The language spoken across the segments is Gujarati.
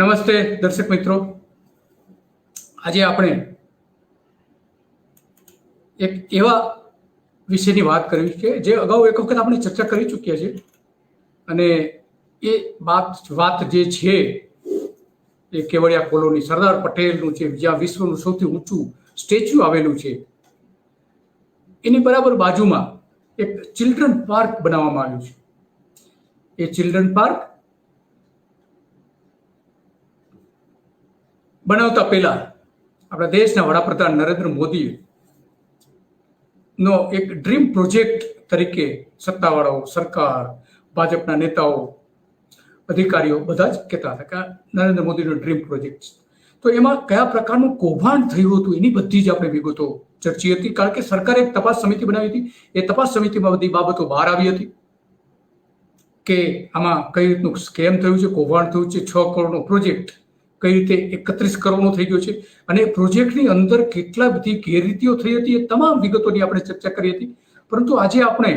નમસ્તે દર્શક મિત્રો. આજે આપણે એક એવા વિષયની વાત કરવી છે જે અગાઉ એક વખત આપણે ચર્ચા કરી ચૂક્યા છીએ. અને એ વાત વાત જે છે એ કેવડિયા કોલોની સરદાર પટેલનું છે, જ્યાં વિશ્વનું સૌથી ઊંચું સ્ટેચ્યુ આવેલું છે. એની બરાબર બાજુમાં એક ચિલ્ડ્રન પાર્ક બનાવવામાં આવ્યું છે. એ ચિલ્ડ્રન પાર્ક બનાવતા પહેલા આપણા દેશના વડાપ્રધાન નરેન્દ્ર મોદી નો એક ડ્રીમ પ્રોજેક્ટ તરીકે સત્તાવાળાઓ, સરકાર, ભાજપના નેતાઓ, અધિકારીઓ બધા જ કહેતા હતા કે નરેન્દ્ર મોદીનો ડ્રીમ પ્રોજેક્ટ તો એમાં કયા પ્રકારનું કૌભાંડ થયું હતું એની બધી જ આપણે વિગતો ચર્ચી હતી. કારણ કે સરકારે એક તપાસ સમિતિ બનાવી હતી. એ તપાસ સમિતિમાં બધી બાબતો બહાર આવી હતી કે આમાં કઈ રીતનું સ્કેમ થયું છે, કૌભાંડ થયું છે, છ કરોડનો પ્રોજેક્ટ કઈ રીતે એકત્રીસ કરોડનો થઈ ગયો છે? અને પ્રોજેક્ટની અંદર કેટલા બધી ગેરરીતિઓ થઈ હતી એ તમામ વિગતોની આપણે ચર્ચા કરી હતી. પરંતુ આજે આપણે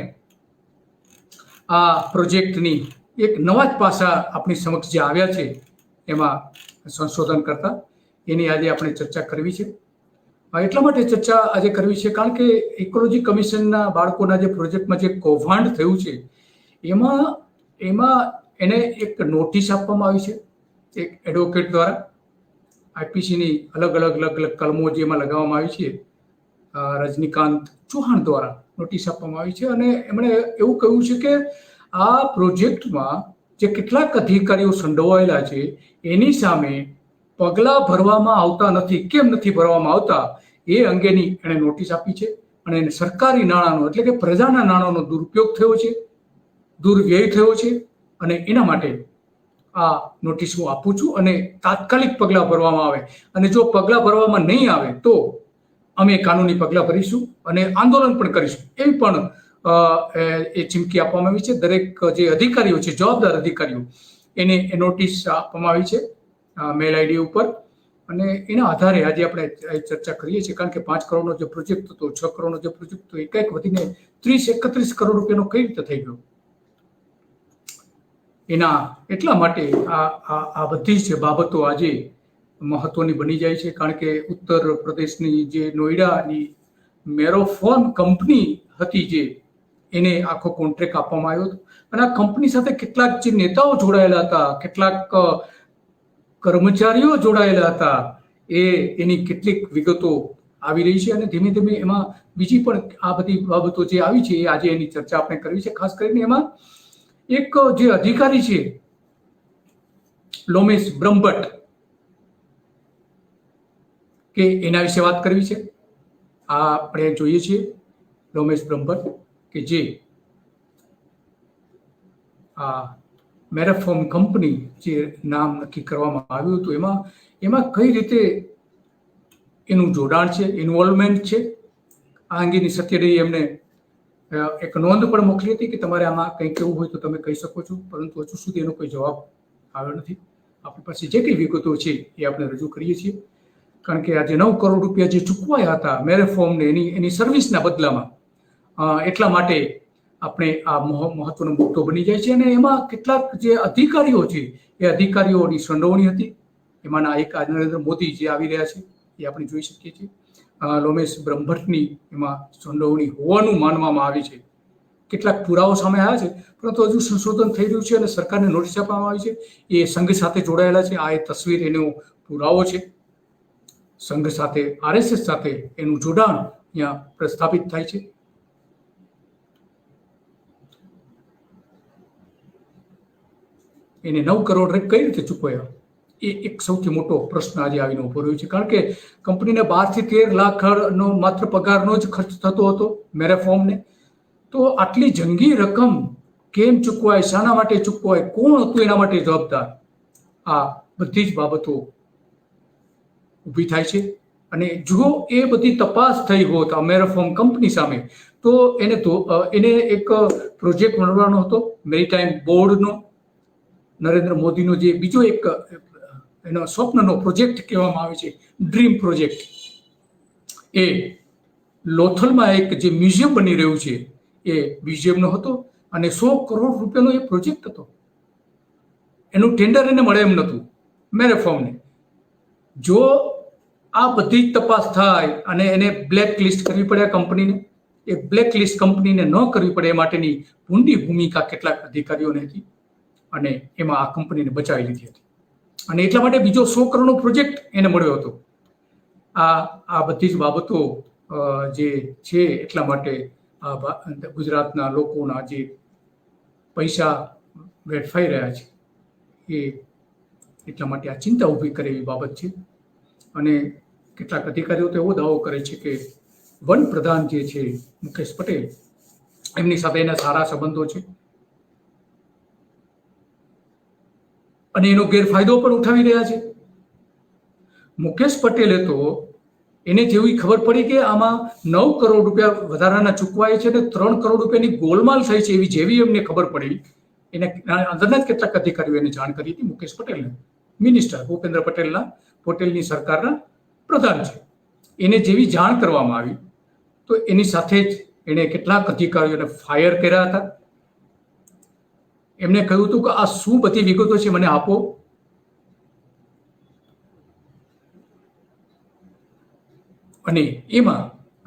આ પ્રોજેક્ટની એક નવા જ પાસા આપણી સમક્ષ જે આવ્યા છે, એમાં સંશોધન કરતા, એની આજે આપણે ચર્ચા કરવી છે. એટલા માટે ચર્ચા આજે કરવી છે, કારણ કે ઇકોલોજી કમિશનના બાળકોના જે પ્રોજેક્ટમાં જે કૌભાંડ થયું છે, એમાં એમાં એને એક નોટિસ આપવામાં આવી છે. એક એડવોકેટ દ્વારા આઈપીસીની અલગ અલગ અલગ અલગ કલમો જેમાં લગાવવામાં આવી છે રજનીકાંત ચૌહાણ દ્વારા નોટિસ આપવામાં આવી છે અને એમણે એવું કહ્યું છે કે આ પ્રોજેક્ટમાં જે કેટલાક અધિકારીઓ સંડોવાયેલા છે, એની સામે પગલાં ભરવામાં આવતા નથી, કેમ નથી ભરવામાં આવતા, એ અંગેની એણે નોટિસ આપી છે અને એને સરકારી નાણાંનો એટલે કે પ્રજાના નાણાંનો દુરુપયોગ થયો છે, દુર્વ્યય થયો છે અને એના માટે આ નોટિસ હું આપું છું અને તાત્કાલિક પગલાં ભરવામાં આવે. અને જો પગલાં ભરવામાં નહીં આવે, તો અમે કાનૂની પગલાં ભરીશું અને આંદોલન પણ કરીશું. એવી પણ એ- એ ચીમકી આપવામાં આવી છે. દરેક જે અધિકારીઓ છે, જવાબદાર અધિકારીઓ, એને એ નોટિસ આપવામાં આવી છે મેલ આઈડી ઉપર. અને એના આધારે આજે આપણે ચર્ચા કરીએ છીએ, કારણ કે પાંચ કરોડનો જે પ્રોજેક્ટ હતો, છ કરોડનો જે પ્રોજેક્ટ હતો એકાએક વધીને ત્રીસ, એકત્રીસ કરોડ રૂપિયાનો કઈ રીતે થઈ ગયો? એના એટલા માટે આ આ આ બધી જ બાબતો આજે મહત્વની બની જાય છે, કારણ કે ઉત્તર પ્રદેશની જે નોઈડાની મેરોફોન કંપની હતી જે, એને આખો કોન્ટ્રાક્ટ આપવામાં આવ્યો હતો. અને આ કંપની સાથે કેટલાક જે નેતાઓ જોડાયેલા હતા, કેટલાક કર્મચારીઓ જોડાયેલા હતા, એ, એની કેટલીક વિગતો આવી રહી છે અને ધીમે ધીમે એમાં બીજી પણ આ બધી બાબતો જે આવી છે, એ આજે એની ચર્ચા આપણે કરવી છે, ખાસ કરીને એમાં એક જે અધિકારી છે, લોમેશ બ્રહ્મભટ્ટ, કે એના વિશે વાત કરવી છે. આ આપણે જોઈએ છીએ લોમેશ બ્રહ્મભટ્ટ, કે જે આ મેરેફોર્મ કંપની જે નામ નક્કી કરવામાં આવ્યું હતું, એમાં એમાં કઈ રીતે એનું જોડાણ છે ઇન્વોલ્વમેન્ટ છે, આ અંગેની સત્યડે એમને એક નોંધ પણ મોકલી હતી કે તમારે આમાં કંઈ કેવું હોય તો તમે કહી શકો છો, પરંતુ હજુ સુધી એનો કોઈ જવાબ આવ્યો નથી. આપણી પાસે જે કંઈ વિગતો છે એ આપણે રજૂ કરીએ છીએ. કારણ કે આજે નવ કરોડ રૂપિયા જે ચૂકવાયા હતા મેરેફોર્મને એની એની સર્વિસના બદલામાં એટલા માટે આપણે આ મહ- મહત્વનો મુદ્દો બની જાય છે અને એમાં કેટલાક જે અધિકારીઓ છે, એ અધિકારીઓની સંડોવણી હતી. એમાંના એક નરેન્દ્ર મોદી જે આવી રહ્યા છે, એ આપણે જોઈ શકીએ છીએ. લોમેશ બ્રહ્મભટ્ટની એમાં સંડોવણી હોવાનું માનવામાં આવે છે. કેટલાક પુરાવો સામે આવ્યા છે, પરંતુ હજુ સંશોધન થઈ રહ્યું છે અને સરકારને નોટિસ આપવામાં આવી છે. એ સંઘ સાથે જોડાયેલા છે. આ એ તસવીર એનો પુરાવો છે. સંઘ સાથે, આરએસએસ સાથે એનું જોડાણ અહીંયા પ્રસ્થાપિત થાય છે. એને નવ કરોડ કઈ રીતે ચૂકવ્યા? એ એક સૌથી મોટો પ્રશ્ન આજે આવીને ઊભો રહ્યો છે. કારણ કે કંપનીને બારથી તેર લાખનો માત્ર પગારનો જ ખર્ચ થતો હતો મેરેફોર્મને તો આટલી જંગી રકમ કેમ ચૂકવાય, શાના માટે ચૂકવાય, કોણ હતું એના માટે જવાબદાર? આ બધી જ બાબતો ઊભી થાય છે. અને જો એ બધી તપાસ થઈ હોત આ મેરેફોર્મ કંપની સામે, તો એને તો એને એક પ્રોજેક્ટ મળવાનો હતો, મેરીટાઈમ બોર્ડનો. નરેન્દ્ર મોદીનો જે બીજો એક એનો સ્વપ્નનો પ્રોજેક્ટ કહેવામાં આવે છે, ડ્રીમ પ્રોજેક્ટ. એ લોથલમાં એક જે મ્યુઝિયમ બની રહ્યું છે, એ મ્યુઝિયમનો હતો અને સો કરોડ રૂપિયાનો એ પ્રોજેક્ટ હતો. એનું ટેન્ડર એને મળે એમ નહોતું મેરેફોર્મને જો આ બધી જ તપાસ થાય અને એને બ્લેક લિસ્ટ કરવી પડે આ કંપનીને, એ બ્લેક લિસ્ટ કંપનીને ન કરવી પડે એ માટેની ઊંડી ભૂમિકા કેટલાક અધિકારીઓને હતી અને એમાં આ કંપનીને બચાવી લીધી હતી. અને એટલા માટે બીજો સો કરોડનો પ્રોજેક્ટ એને મળ્યો હતો. આ આ બધી જ બાબતો જે છે એટલા માટે આ ગુજરાતના લોકોના જે પૈસા વેડફાઈ રહ્યા છે, એ એટલા માટે આ ચિંતા ઊભી કરે એવી બાબત છે. અને કેટલાક અધિકારીઓ તો એવો દાવો કરે છે કે વન પ્રધાન જે છે, મુકેશ પટેલ, એમની સાથે એના સારા સંબંધો છે. અને એનો ગેરફાયદો પણ ઉઠાવી રહ્યા છે. મુકેશ પટેલે તો એને જેવી ખબર પડી કે આમાં નવ કરોડ રૂપિયા વધારાના ચૂકવાય છે અને ત્રણ કરોડ રૂપિયાની ગોલમાલ થઈ છે એવી જેવી એમને ખબર પડી. એને અંદરના જ કેટલાક અધિકારીઓ એને જાણ કરી હતી મુકેશ પટેલને. મિનિસ્ટર ભૂપેન્દ્ર પટેલના, પટેલની સરકારના પ્રધાન છે. એને જેવી જાણ કરવામાં આવી, તો એની સાથે જ એણે કેટલાક અધિકારીઓને ફાયર કર્યા હતા. એમને કહ્યું હતું કે આ શું બધી વિગતો છે, મને આપો. અને એમાં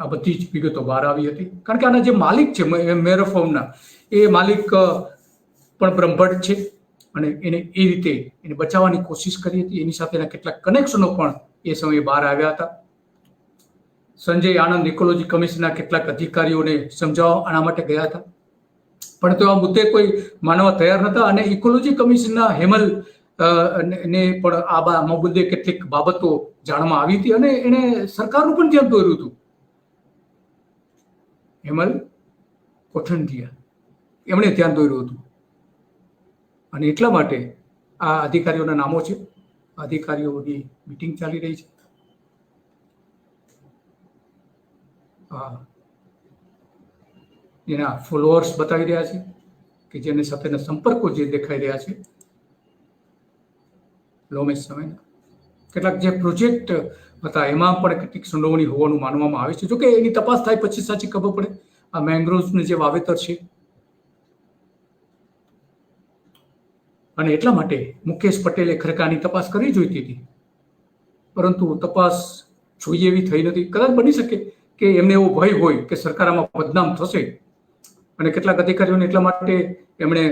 આ બધી જ વિગતો બહાર આવી હતી. કારણ કે આના જે માલિક છે મેરોફોર્મના એ માલિક પણ બ્રહ્મભટ્ટ છે. અને એને એ રીતે એને બચાવવાની કોશિશ કરી હતી. એની સાથેના કેટલાક કનેક્શનો પણ એ સમયે બહાર આવ્યા હતા. સંજય આનંદ ઇકોલોજી કમિશનના કેટલાક અધિકારીઓને સમજાવવા આના માટે ગયા હતા. પણ તો આ મુદ્દે કોઈ માનવા તૈયાર નતા અને ઇકોલોજી કમિશનના હેમલ ને પણ આ મુદ્દે કેટલીક બાબતો જાણવામાં આવી હતી અને એણે સરકારનું પણ ધ્યાન દોર્યું હતું. હેમલ કોઠંડિયા. એમણે ધ્યાન દોર્યું હતું. અને એટલા માટે આ અધિકારીઓના નામો છે. અધિકારીઓની મિટિંગ ચાલી રહી છે. આ એના ફોલોઅર્સ બતાવી રહ્યા છે કે જેની સાથેના સંપર્કો જે દેખાઈ રહ્યા છે. લોમેશ સમયના કેટલાક જે પ્રોજેક્ટ હતા, એમાં પણ કેટલીક સંડોવણી હોવાનું માનવામાં આવે છે. જોકે એની તપાસ થાય પછી સાચી ખબર પડે. આ મેંગ્રોવ્સનું જે વાવેતર છે. અને એટલા માટે મુકેશ પટેલે ખરકાની તપાસ કરવી જોઈતી હતી. પરંતુ તપાસ જોઈએ એવી થઈ નથી. કદાચ બની શકે કે એમને એવો ભય હોય કે સરકાર આમાં બદનામ થશે. અને કેટલાક અધિકારીઓને એટલા માટે એમણે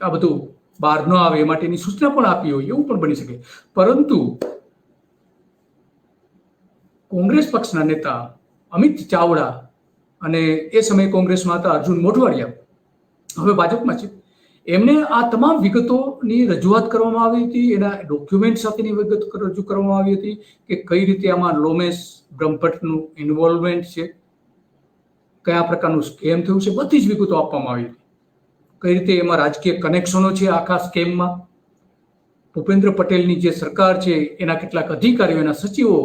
આ બધું બહાર ન આવે એ માટેની સૂચના પણ આપી હોય, એવું પણ બની શકે. પરંતુ કોંગ્રેસ પક્ષના નેતા અમિત ચાવડા અને એ સમયે કોંગ્રેસમાં હતા અર્જુન મોઢવાડિયા, હવે ભાજપમાં છે. એમને આ તમામ વિગતોની રજૂઆત કરવામાં આવી હતી, એના ડોક્યુમેન્ટ સાથેની વિગત રજૂ કરવામાં આવી હતી કે કઈ રીતે આમાં લોમેશ બ્રહ્મભટ્ટનું ઇન્વોલ્વમેન્ટ છે. કયા પ્રકારનું સ્કેમ થયું છે, બધી જ વિગતો આપવામાં આવી કઈ રીતે એમાં રાજકીય કનેક્શનો છે આખા સ્કેમમાં? ભૂપેન્દ્ર પટેલની જે સરકાર છે, એના કેટલાક અધિકારીઓ, એના સચિવો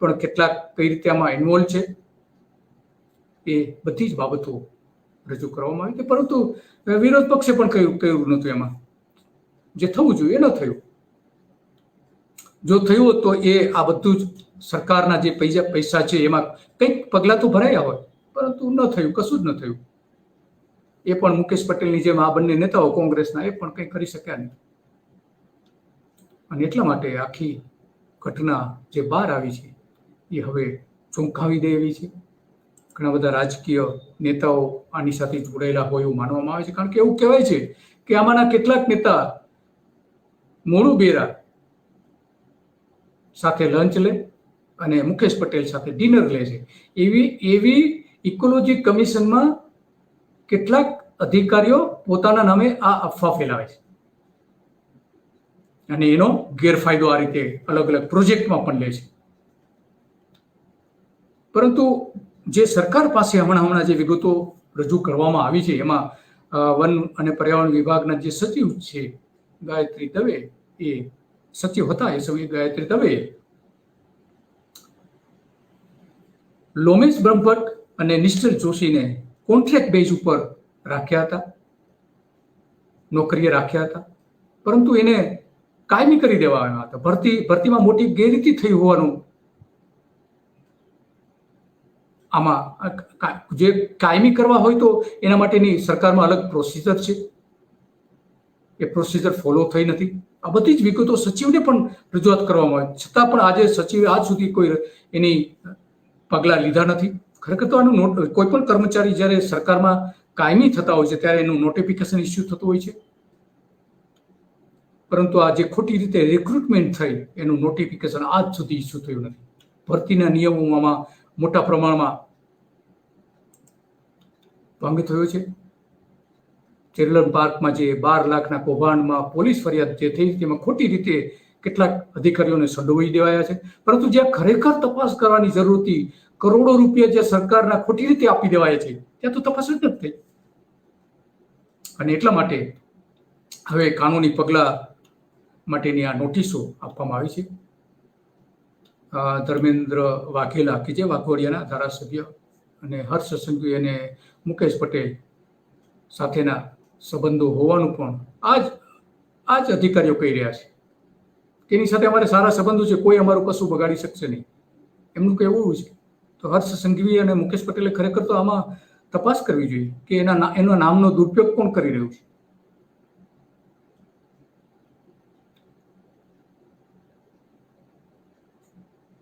પણ કેટલાક કઈ રીતે આમાં ઇન્વોલ્વ છે? એ બધી જ બાબતો રજૂ કરવામાં આવી હતી. પરંતુ વિરોધ પક્ષે પણ કહ્યું કહ્યું નહોતું એમાં. જે થવું જોઈએ ન થયું. જો થયું હોત તો એ આ બધું જ સરકારના જે પૈસા પૈસા છે, એમાં કંઈક પગલાં તો ભરાયા હોય. પરંતુ ન થયું, કશું જ ન થયું. એ પણ મુકેશ પટેલની જેમ આ બંને નેતાઓ કોંગ્રેસના, એ પણ કંઈ કરી શક્યા નહીં. અને એટલા માટે આખી ઘટના જે બહાર આવી છે, એ હવે ચોંકાવી દે એવી છે. ઘણા બધા રાજકીય નેતાઓ આની સાથે જોડાયેલા હોય એવું માનવામાં આવે છે, કારણ કે એવું કહેવાય છે કે આમાંના કેટલાક નેતા મોડું બેરા સાથે લંચ લે અને મુકેશ પટેલ સાથે ડિનર લે છે. એવી એવી ઇકોલોજી કમિશનમાં કેટલાક અધિકારીઓ પોતાના નામે આ અફવા ફેલાવે છે. અને એનો ગેરફાયદો આ રીતે અલગ અલગ પ્રોજેક્ટમાં પણ લે છે. પરંતુ જે સરકાર પાસે હમણાં હમણાં જે વિગતો રજૂ કરવામાં આવી છે, એમાં વન અને પર્યાવરણ વિભાગના જે સચિવ છે, ગાયત્રી દવે, એ સચિવ હતા, એ સમયે ગાયત્રી દવે, લોમેશ બ્રહ્મભટ્ટ અને નિશ્ચલ જોશીને કોન્ટ્રાક્ટ બેઝ ઉપર રાખ્યા હતા. નોકરીએ રાખ્યા હતા. પરંતુ એને કાયમી કરી દેવામાં આવ્યા હતા. ભરતી, ભરતીમાં મોટી ગેરરીતિ થઈ હોવાનું આમાં જે કાયમી કરવા હોય તો એના માટેની સરકારમાં અલગ પ્રોસિજર છે. એ પ્રોસિજર ફોલો થઈ નથી. આ બધી જ વિગતો સચિવને પણ રજૂઆત કરવામાં આવી. છતાં પણ આજે સચિવે આજ સુધી કોઈ એની પગલાં લીધા નથી. ખરેખર તો આનું કોઈ પણ કર્મચારી જ્યારે સરકારમાં કાયમી થતા હોય છે, ત્યારે એનું નોટિફિકેશન ઇસ્યુ થતું હોય છે. પરંતુ આ જે ખોટી રીતે રિક્રુટમેન્ટ થઈ, એનું નોટિફિકેશન આજ સુધી ઇસ્યુ થયું નથી. ભરતીના નિયમોમાં મોટા પ્રમાણમાં ભંગ થયો છે. ચિલ્ડ્રન પાર્કમાં જે બાર લાખના કૌભાંડમાં પોલીસ ફરિયાદ જે થઈ, તેમાં ખોટી રીતે કેટલાક અધિકારીઓને સંડોવી દેવાયા છે. પરંતુ જ્યાં ખરેખર તપાસ કરવાની જરૂર હતી કરોડો રૂપિયા જે સરકારના ખોટી રીતે આપી દેવાય છે, ત્યાં તો તપાસ જ નથી થઈ. અને એટલા માટે હવે કાનૂની પગલાં માટેની આ નોટિસો આપવામાં આવી છે. ધર્મેન્દ્ર વાઘેલા કે જે વાઘોડિયાના ધારાસભ્ય અને હર્ષ સંઘવી અને મુકેશ પટેલ સાથેના સંબંધો હોવાનું પણ આ જ આ જ અધિકારીઓ કહી રહ્યા છે. તેની સાથે અમારે સારા સંબંધો છે, કોઈ અમારું કશું બગાડી શકશે નહીં. એમનું કહેવું છે તો હર્ષ સંઘવી અને મુકેશ પટેલે ખરેખર તો આમાં તપાસ કરવી જોઈએ કે એના એના નામનો દુરુપયોગ કોણ કરી રહ્યું છે?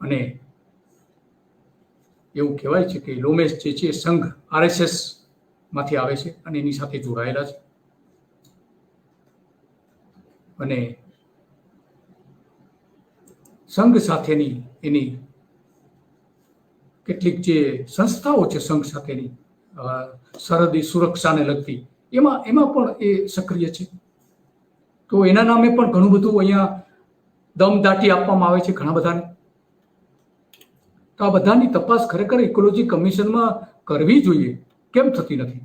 અને એવું કહેવાય છે કે લોમેશ જે છે સંઘ આરએસએસમાંથી આવે છે અને એની સાથે જોડાયેલા છે. અને સંઘ સાથેની એની કેટલીક જે સંસ્થાઓ છે સંઘ સાથેની સરહદી સુરક્ષાને લગતી, એમાં એમાં પણ એ સક્રિય છે. તો એના નામે પણ ઘણું બધું અહીંયા દમદાટી આપવામાં આવે છે ઘણા બધાને. તો આ બધાની તપાસ ખરેખર ઇકોલોજી કમિશનમાં કરવી જોઈએ, કેમ થતી નથી?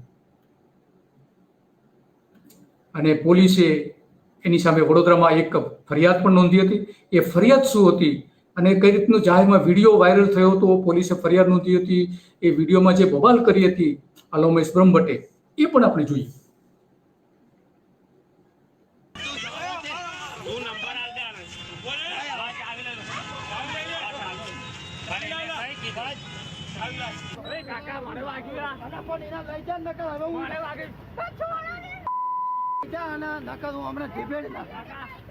અને પોલીસે એની સામે વડોદરામાં એક ફરિયાદ પણ નોંધી હતી. એ ફરિયાદ શું હતી? અને કઈ રીતનું જાહેરમાં વીડિયો વાયરલ થયો હતો પોલીસે ફરિયાદ નોંધી હતી એ વિડીયોમાં જે બબાલ કરી હતી અલોમેશ બ્રહ્મભટ્ટે એ પણ આપણે જોઈએ નકર હું હમણાં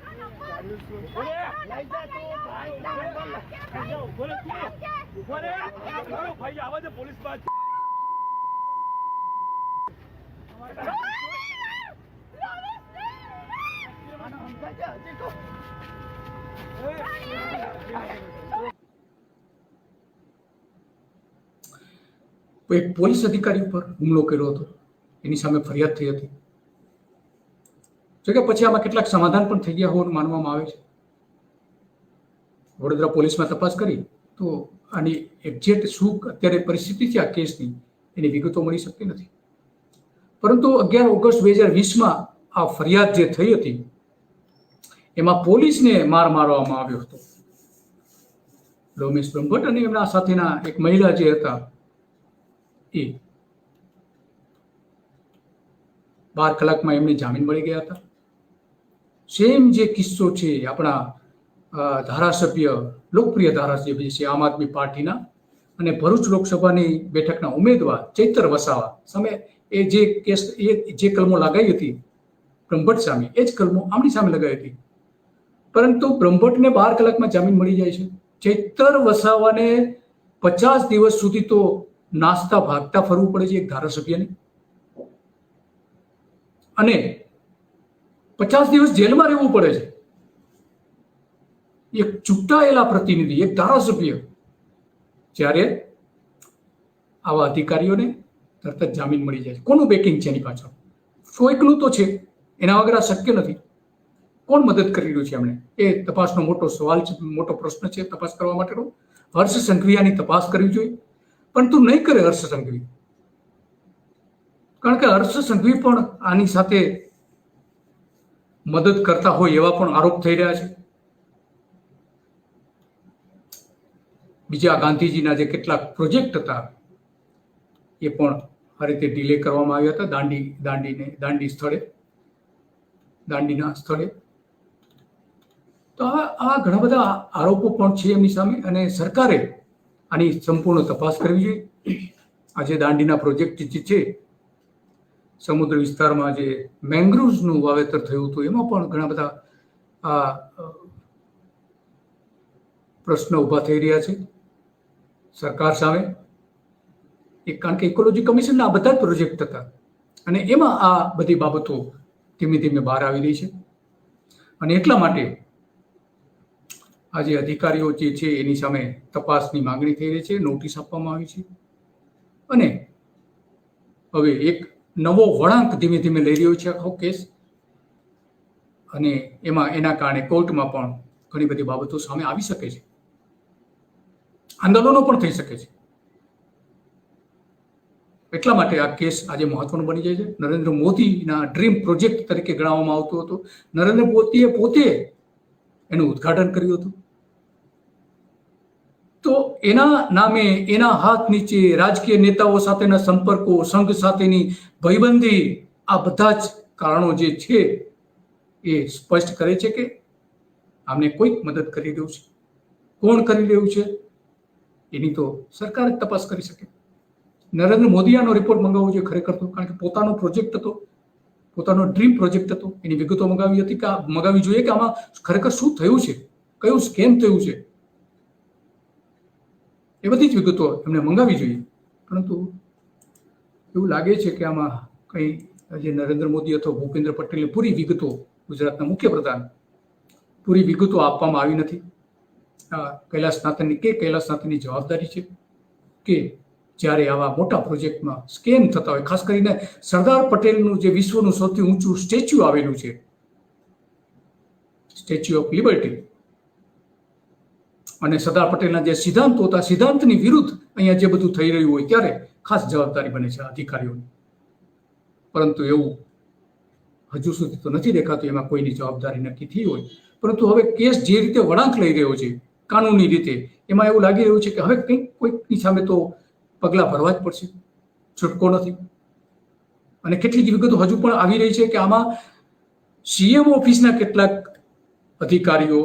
પોલીસ અધિકારી ઉપર હુમલો કર્યો હતો. એની સામે ફરિયાદ થઈ હતી. જો કે પછી આમાં કેટલાક સમાધાન પણ થઈ ગયા હોવાનું માનવામાં આવે છે. વડોદરા પોલીસમાં તપાસ કરી તો આની એક્ઝેક્ટ શું અત્યારે પરિસ્થિતિ છે આ કેસની એની વિગતો મળી શકતી નથી. પરંતુ અગિયાર ઓગસ્ટ બે હજાર વીસમાં આ ફરિયાદ જે થઈ હતી, એમાં પોલીસને માર મારવામાં આવ્યો હતો. લોમેશ બ્રહ્મભટ્ટ અને એમના સાથેના એક મહિલા જે હતા એ બાર કલાકમાં એમને જામીન મળી ગયા હતા. સેમ જે કિસ્સો છે, આપણા ધારાસભ્ય, લોકપ્રિય ધારાસભ્ય છે, આમ આદમી પાર્ટીના અને ભરૂચ લોકસભાની બેઠકના ઉમેદવાર ચૈતર વસાવા સામે એ જે કેસ, એ જે કલમો લગાવી હતી, બ્રહ્મભટ્ટ સામે, એ જ કલમો આમની સામે લગાવી હતી. પરંતુ બ્રહ્મભટ્ટને બાર કલાકમાં જામીન મળી જાય છે. ચૈતર વસાવાને પચાસ દિવસ સુધી તો નાસ્તા ભાગતા ફરવું પડે છે એક ધારાસભ્યને. અને પચાસ દિવસ જેલમાં રહેવું પડે છે. એક ચૂંટાયેલા પ્રતિનિધિ, એક ધારાસભ્ય, જ્યારે આવા અધિકારીઓને તરત જ જામીન મળી જાય છે. કોનું બેકિંગ છે એની પાછળ? કોઈકનું તો છે. એના વગર આ શક્ય નથી. કોણ મદદ કરી રહ્યું છે એમણે? એ તપાસનો મોટો સવાલ છે, મોટો પ્રશ્ન છે તપાસ કરવા માટેનો. હર્ષ સંઘવિયાની તપાસ કરવી જોઈએ. પરંતુ નહીં કરે હર્ષ સંઘવી. કારણ કે હર્ષ સંઘવી પણ આની સાથે મદદ કરતા હોય એવા પણ આરોપ થઈ રહ્યા છે. બીજા ગાંધીજીના જે કેટલાક પ્રોજેક્ટ હતા, એ પણ આ રીતે ડિલે કરવામાં આવ્યા હતા દાંડી, દાંડીને, દાંડી સ્થળે, દાંડીના સ્થળે. તો આ આ ઘણા બધા આરોપો પણ છે એમની સામે અને સરકારે આની સંપૂર્ણ તપાસ કરવી જોઈએ. આજે દાંડીના પ્રોજેક્ટ જે છે સમુદ્ર વિસ્તારમાં જે મેંગ્રુવ્સનું વાવેતર થયું હતું, એમાં પણ ઘણા બધા, આ પ્રશ્નો ઊભા થઈ રહ્યા છે. સરકાર સામે એક, કારણ કે ઇકોલોજી કમિશનના આ બધા જ પ્રોજેક્ટ હતા. અને એમાં આ બધી બાબતો ધીમે ધીમે બહાર આવી રહી છે. અને એટલા માટે આજે અધિકારીઓ જે છે એની સામે તપાસની માંગણી થઈ રહી છે, નોટિસ આપવામાં આવી છે. અને હવે એક નવો વળાંક ધીમે ધીમે લઈ રહ્યો છે આખો કેસ. અને એમાં એના કારણે કોર્ટમાં પણ ઘણી બધી બાબતો સામે આવી શકે છે. આંદોલનો પણ થઈ શકે છે. એટલા માટે આ કેસ આજે મહત્વનો બની જાય છે. નરેન્દ્ર મોદીના ડ્રીમ પ્રોજેક્ટ તરીકે ગણાવવામાં આવતો હતો. નરેન્દ્ર મોદીએ પોતે એનું ઉદ્ઘાટન કર્યું હતું. તો એના નામે એના હાથ નીચે રાજકીય નેતાઓ સાથેના સંપર્કો, સંઘ સાથેની ભયબંધી આ બધા જ કારણો જે છે એ સ્પષ્ટ કરે છે કે આમને કોઈક મદદ કરી રહ્યું છે. કોણ કરી રહ્યું છે? એની તો સરકાર જ તપાસ કરી શકે. નરેન્દ્ર મોદી આનો રિપોર્ટ મંગાવવો જોઈએ ખરેખર તો, કારણ કે પોતાનો પ્રોજેક્ટ હતો, પોતાનો ડ્રીમ પ્રોજેક્ટ હતો, એની વિગતો મંગાવી હતી કે મંગાવી જોઈએ કે આમાં ખરેખર શું થયું છે? કયું સ્કેમ થયું છે? એ બધી જ વિગતો એમને મંગાવી જોઈએ. પરંતુ એવું લાગે છે કે આમાં કંઈ જે નરેન્દ્ર મોદી અથવા ભૂપેન્દ્ર પટેલની પૂરી વિગતો ગુજરાતના મુખ્યપ્રધાન પૂરી વિગતો આપવામાં આવી નથી. કૈલાસનાથનની કે કૈલાસનાથનની જવાબદારી છે કે જ્યારે આવા મોટા પ્રોજેક્ટમાં સ્કેમ થતા હોય, ખાસ કરીને સરદાર પટેલનું જે વિશ્વનું સૌથી ઊંચું સ્ટેચ્યુ આવેલું છે, સ્ટેચ્યુ ઓફ લિબર્ટી અને સરદાર પટેલના જે સિદ્ધાંતો હતા, સિદ્ધાંતની વિરુદ્ધ અહીંયા જે બધું થઈ રહ્યું હોય ત્યારે ખાસ જવાબદારી બને છે અધિકારીઓની. પરંતુ એવું હજુ સુધી તો નથી દેખાતું, એમાં કોઈની જવાબદારી નક્કી થઈ હોય. પરંતુ હવે કેસ જે રીતે વળાંક લઈ રહ્યો છે, કાનૂની રીતે, એમાં એવું લાગી રહ્યું છે કે હવે કંઈક, કોઈકની સામે તો પગલાં ભરવા જ પડશે. છૂટકો નથી. અને કેટલીક વિગતો હજુ પણ આવી રહી છે કે આમાં સીએમ ઓફિસના કેટલાક અધિકારીઓ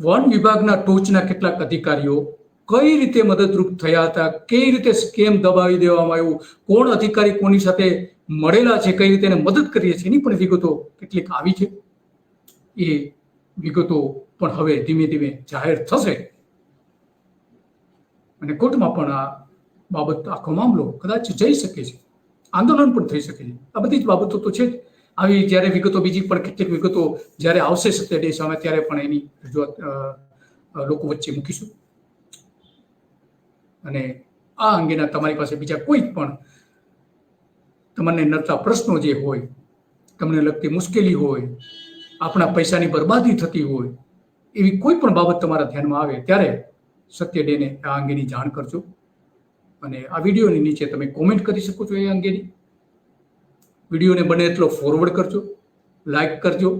વન વિભાગના ટોચના કેટલાક અધિકારીઓ કઈ રીતે મદદરૂપ થયા હતા, કઈ રીતે સ્કેમ દબાવી દેવામાં આવ્યું, કોણ અધિકારી કોની સાથે મળેલા છે, કઈ રીતે એને મદદ કરીએ છીએ, એની પણ વિગતો કેટલીક આવી છે. એ વિગતો પણ હવે ધીમે ધીમે જાહેર થશે. અને કોર્ટમાં પણ આ બાબત આખો મામલો કદાચ જઈ શકે છે. આંદોલન પણ થઈ શકે છે. આ બધી જ બાબતો તો છે જ. આવી જ્યારે વિગતો, બીજી પણ કેટલીક વિગતો જ્યારે આવશે સત્ય ડે સામે, ત્યારે પણ એની રજૂઆત લોકો વચ્ચે મૂકીશું. અને આ અંગેના તમારી પાસે બીજા કોઈ પણ તમને નડતા પ્રશ્નો જે હોય, તમને લગતી મુશ્કેલી હોય, આપણા પૈસાની બરબાદી થતી હોય, એવી કોઈ પણ બાબત તમારા ધ્યાનમાં આવે, ત્યારે સત્ય ડેને આ અંગેની જાણ કરજો. અને આ વિડીયોની નીચે તમે કોમેન્ટ કરી શકો છો એ અંગેની. વિડીયોને બને એટલો ફોરવર્ડ કરજો લાઈક કરજો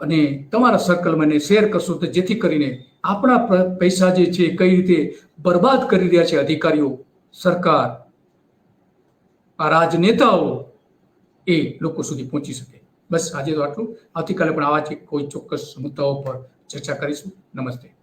અને તમારા સર્કલમાં એને શેર કરશો તો જેથી કરીને આપણા પૈસા જે છે કઈ રીતે બરબાદ કરી રહ્યા છે અધિકારીઓ, સરકાર, આ રાજનેતાઓ એ લોકો સુધી પહોંચી શકે. બસ આજે તો આટલું. આવતીકાલે પણ આવા કોઈ ચોક્કસ મુદ્દાઓ પર ચર્ચા કરીશું. નમસ્તે.